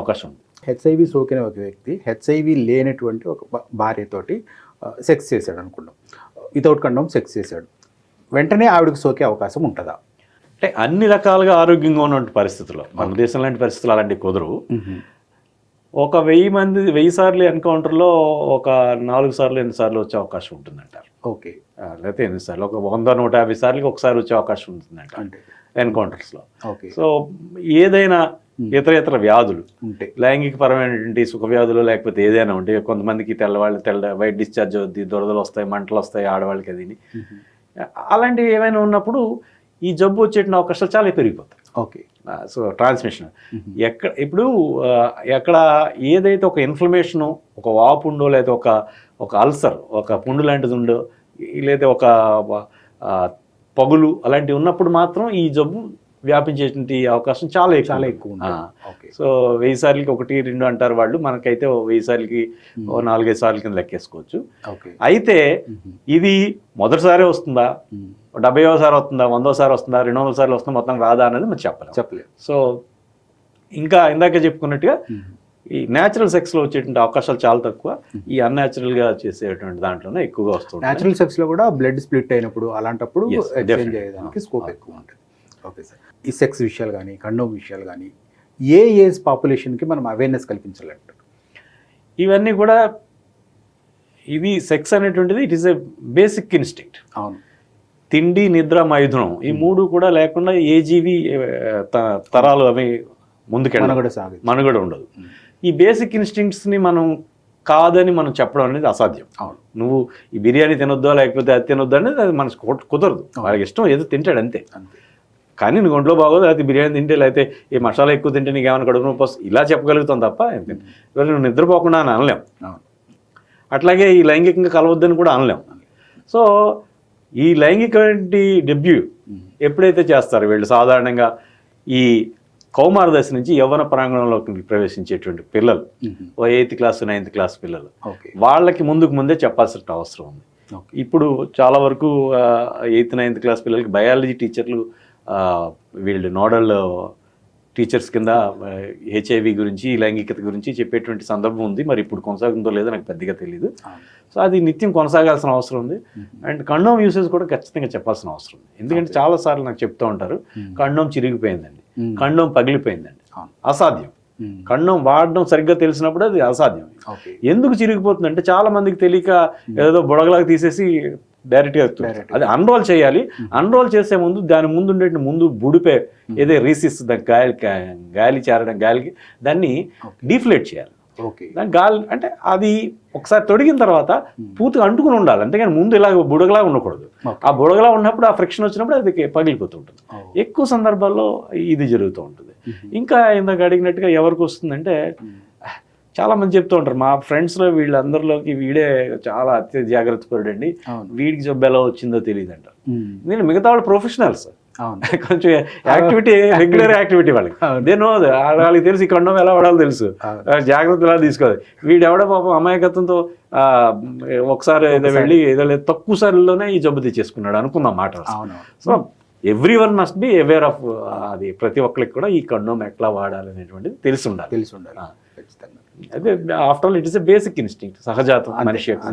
అవకాశం ఉంది. హెచ్ఐవి సోకిన ఒక వ్యక్తి హెచ్ఐవి లేనటువంటి ఒక భార్యతోటి సెక్స్ చేశాడు అనుకుందాం. వితౌట్ కండోమ్ సెక్స్ చేశాడు. వెంటనే ఆవిడకి సోకే అవకాశం ఉంటుందా? అంటే అన్ని రకాలుగా ఆరోగ్యంగా ఉన్నటువంటి పరిస్థితుల్లో మన దేశం లాంటి పరిస్థితులు అలాంటివి కుదరవు. ఒక వెయ్యి మంది వెయ్యి సార్లు ఎన్కౌంటర్లో ఒక నాలుగు సార్లు ఎన్ని సార్లు వచ్చే అవకాశం ఉంటుందంటారు. ఓకే. లేకపోతే ఎన్ని సార్లు ఒక వంద నూట యాభై సార్లకి ఒకసారి వచ్చే అవకాశం ఉంటుందంట అంటే ఎన్కౌంటర్స్లో. ఓకే. సో ఏదైనా ఇతర ఇతర వ్యాధులు ఉంటే. లైంగిక పరమైనటువంటి సుఖ వ్యాధులు లేకపోతే ఏదైనా ఉంటే కొంతమందికి తెల్లవాళ్ళు తెల్ల వైట్ డిశ్చార్జ్ అవుద్ది దురదలు వస్తాయి మంటలు వస్తాయి ఆడవాళ్ళకి అది అలాంటివి ఏమైనా ఉన్నప్పుడు ఈ జబ్బు వచ్చేటువంటి అవకాశాలు చాలా పెరిగిపోతాయి. ఓకే. So transmission. ఎక్కడ ఇప్పుడు ఎక్కడ ఏదైతే ఒక ఇన్ఫ్లమేషను ఒక వాపు ఉండో లేదా ఒక ఒక అల్సర్ ఒక పుండు లాంటిది ఉండో లేదా ఒక పగులు అలాంటివి ఉన్నప్పుడు మాత్రం ఈ జబ్బు వ్యాపించేటువంటి అవకాశం చాలా చాలా. ఎక్కువ సో వెయ్యి సార్లకి ఒకటి రెండు అంటారు వాళ్ళు. మనకైతే వెయ్యి సార్లకి ఓ నాలుగైదు సార్లు కింద లెక్కేసుకోవచ్చు. అయితే ఇది మొదటిసారి వస్తుందా? డెబ్బైవసారి వస్తుందా? వందోసారి వస్తుందా? రెండు వందల సార్లు వస్తుందా మొత్తం రాదా అనేది మనం చెప్పలేం. చెప్పలేదు సో ఇంకా ఇందాక చెప్పుకున్నట్టుగా ఈ న్యాచురల్ సెక్స్లో వచ్చేటువంటి అవకాశాలు చాలా తక్కువ. ఈ అన్యాచురల్గా చేసేటువంటి దాంట్లోనే ఎక్కువగా వస్తుంది న్యాచురల్ సెక్స్లో కూడా బ్లడ్ స్ప్లిట్ అయినప్పుడు అలాంటప్పుడు స్కోప్ ఎక్కువ ఉంటుంది. ఓకే సార్ ఈ సెక్స్ విషయాలు కానీ కండోమ్ విషయాలు కానీ ఏ ఏజ్ పాపులేషన్కి మనం అవేర్నెస్ కల్పించాలంటారు? ఇవన్నీ కూడా ఇది సెక్స్ అనేటువంటిది it is a basic instinct అవును. తిండి నిద్ర మైథునం ఈ మూడు కూడా లేకుండా ఏ జీవి తరాలు అవి ముందుకెళ్ళ మనగడ సాగు మనుగడ ఉండదు. ఈ బేసిక్ ఇన్స్టింక్ట్స్ని మనం కాదని మనం చెప్పడం అనేది అసాధ్యం. అవును. నువ్వు ఈ బిర్యానీ తినొద్దా లేకపోతే అది తినొద్దు అనేది అది మనకు కుదరదు. వాళ్ళకి ఇష్టం ఏదో తింటాడు అంతే. అంతే. కానీ నీకు ఒంట్లో బాగోదు లేకపోతే బిర్యానీ తింటే లేకపోతే ఈ మసాలా ఎక్కువ తింటే నీకు ఏమైనా కడుపు నొప్పి వస్తుంది? ఇలా చెప్పగలుగుతాం తప్ప ఇవాళ నువ్వు నిద్రపోకుండా అని అనలేం. అట్లాగే ఈ లైంగికంగా కలవద్దని కూడా అనలేం. సో ఈ లైంగిక డెబ్యూ ఎప్పుడైతే చేస్తారు వీళ్ళు సాధారణంగా ఈ కౌమార దశ నుంచి యవ్వన ప్రాంగణంలోకి ప్రవేశించేటువంటి పిల్లలు. ఓ ఎయిత్ క్లాస్ నైన్త్ క్లాస్ పిల్లలు. వాళ్ళకి ముందుకు ముందే చెప్పాల్సిన అవసరం ఉంది. ఇప్పుడు చాలా వరకు ఎయిత్ నైన్త్ క్లాస్ పిల్లలకి బయాలజీ టీచర్లు వీళ్ళు నోడల్ టీచర్స్ కింద హెచ్ఐవి గురించి లైంగికత గురించి చెప్పేటువంటి సందర్భం ఉంది. మరి ఇప్పుడు కొనసాగుతుందో లేదో నాకు పెద్దగా తెలియదు సో అది నిత్యం కొనసాగాల్సిన అవసరం ఉంది. అండ్ కండోమ్ యూసేజ్ కూడా ఖచ్చితంగా చెప్పాల్సిన అవసరం ఉంది. ఎందుకంటే చాలా సార్లు నాకు చెప్తూ ఉంటారు కండోమ్ చిరిగిపోయిందండి. కండోమ్ పగిలిపోయిందండి. అసాధ్యం. కండోమ్ వాడడం సరిగ్గా తెలిసినప్పుడు అది అసాధ్యం. ఎందుకు చిరిగిపోతుంది అంటే చాలా మందికి తెలియక ఏదో బుడగలాగా తీసేసి డైరెక్ట్గా. అది అన్రోల్ చేయాలి. అన్రోల్ చేసే ముందు దాని ముందు ఉండే ముందు బుడిపే ఏదో రీసిస్ దాని గాలి గాలి చేరడం గాలికి దాన్ని. డీఫ్లేట్ చేయాలి. ఓకే. దాని గాలి అంటే అది ఒకసారి తొడిగిన తర్వాత పూర్తిగా అంటుకుని ఉండాలి. అంతేగాని ముందు ఇలా బుడగలా ఉండకూడదు. ఆ బుడగలా ఉన్నప్పుడు ఆ ఫ్రిక్షన్ వచ్చినప్పుడు అది పగిలిపోతూ ఉంటుంది. ఎక్కువ సందర్భాల్లో ఇది జరుగుతూ ఉంటుంది. ఇంకా ఇందాక అడిగినట్టుగా ఎవరికి వస్తుందంటే చాలా మంది చెప్తూ ఉంటారు. మా ఫ్రెండ్స్లో వీళ్ళందరిలోకి వీడే చాలా అత్య జాగ్రత్త అవును. వీడికి జబ్బు ఎలా వచ్చిందో తెలియదు అంటారు ఉమ్. నేను మిగతా వాళ్ళు ప్రొఫెషనల్స్ కొంచెం యాక్టివిటీ రెగ్యులర్ యాక్టివిటీ వాళ్ళకి. అవును. దే నో వాళ్ళకి తెలుసు ఈ కండం ఎలా వాడాలో తెలుసు. జాగ్రత్త ఎలా తీసుకోవాలి. వీడు ఎవడో పాపం అమాయకత్వంతో ఒకసారి ఏదో వెళ్ళి ఏదో లేదు తక్కువ సార్లులోనే ఈ జబ్బు తెచ్చేసుకున్నాడు అనుకుందాం మాట so everyone must be aware of అది ప్రతి ఒక్కరికి కూడా ఈ కండోమ్ ఎట్లా వాడాలి అనేటువంటిది తెలిసి ఉండాలి. తెలిసి ఉండాలి. ఖచ్చితంగా. అదే after all it is a basic instinct సహజాతం మనిషి యొక్క